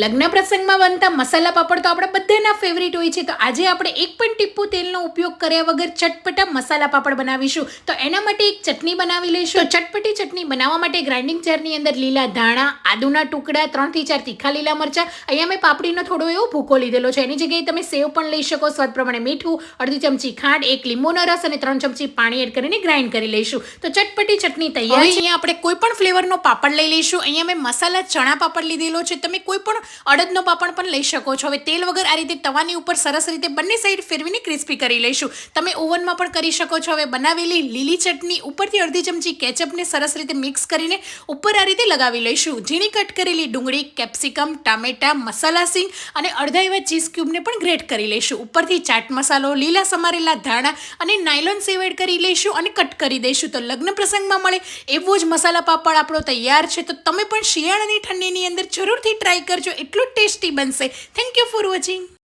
લગ્ન પ્રસંગમાં બનતા મસાલા પાપડ તો આપણા બધાના ફેવરિટ હોય છે. તો આજે આપણે એક પણ ટીપું તેલનો ઉપયોગ કર્યા વગર ચટપટા મસાલા પાપડ બનાવીશું. તો એના માટે એક ચટણી બનાવી લઈશું. તો ચટપટી ચટણી બનાવવા માટે ગ્રાઇન્ડિંગ જારની અંદર લીલા ધાણા આદુના ટુકડા ત્રણથી ચાર તીખા લીલા મરચાં. અહીંયા મેં પાપડીનો થોડો એવો ભૂકો લીધેલો છે. એની જગ્યાએ તમે સેવ પણ લઈ શકો સ્વાદ પ્રમાણે મીઠું અડધી ચમચી ખાંડ એક લીંબુનો રસ અને ત્રણ ચમચી પાણી એડ કરીને ગ્રાઇન્ડ કરી લઈશું. તો ચટપટી ચટણી તૈયાર છે. અહીંયા આપણે કોઈ પણ ફ્લેવરનો પાપડ લઈ લઈશું. અહીંયા મેં મસાલા ચણા પાપડ લીધેલો છે. તમે કોઈ પણ અડદનો પાપડ પણ લઈ શકો છો. હવે તેલ વગર આ રીતે તવાની ઉપર સરસ રીતે બંને સાઈડ ફેરવીને ક્રિસ્પી કરી લઈશું. તમે ઓવનમાં પણ કરી શકો છો. હવે બનાવેલી લીલી ચટણી ઉપરથી અડધી ચમચી કેચઅપને સરસ રીતે મિક્સ કરીને ઉપર આ રીતે લગાવી લઈશું. ઝીણી કટ કરેલી ડુંગળી કેપ્સિકમ ટામેટા, મસાલા સિંગ અને અડધા એવા ચીઝ ક્યુબને પણ ગ્રેટ કરી લઈશું. ઉપરથી ચાટ મસાલો, લીલા સમારેલા ધાણા અને નાયલોન સેવ કરી લઈશું અને કટ કરી દઈશું. તો લગ્ન પ્રસંગમાં મળે એવો જ મસાલા પાપડ આપણો તૈયાર છે. તો તમે પણ શિયાળાની ઠંડીની અંદર જરૂરથી ટ્રાય કરજો. એટલું ટેસ્ટી બનશે. Thank you for watching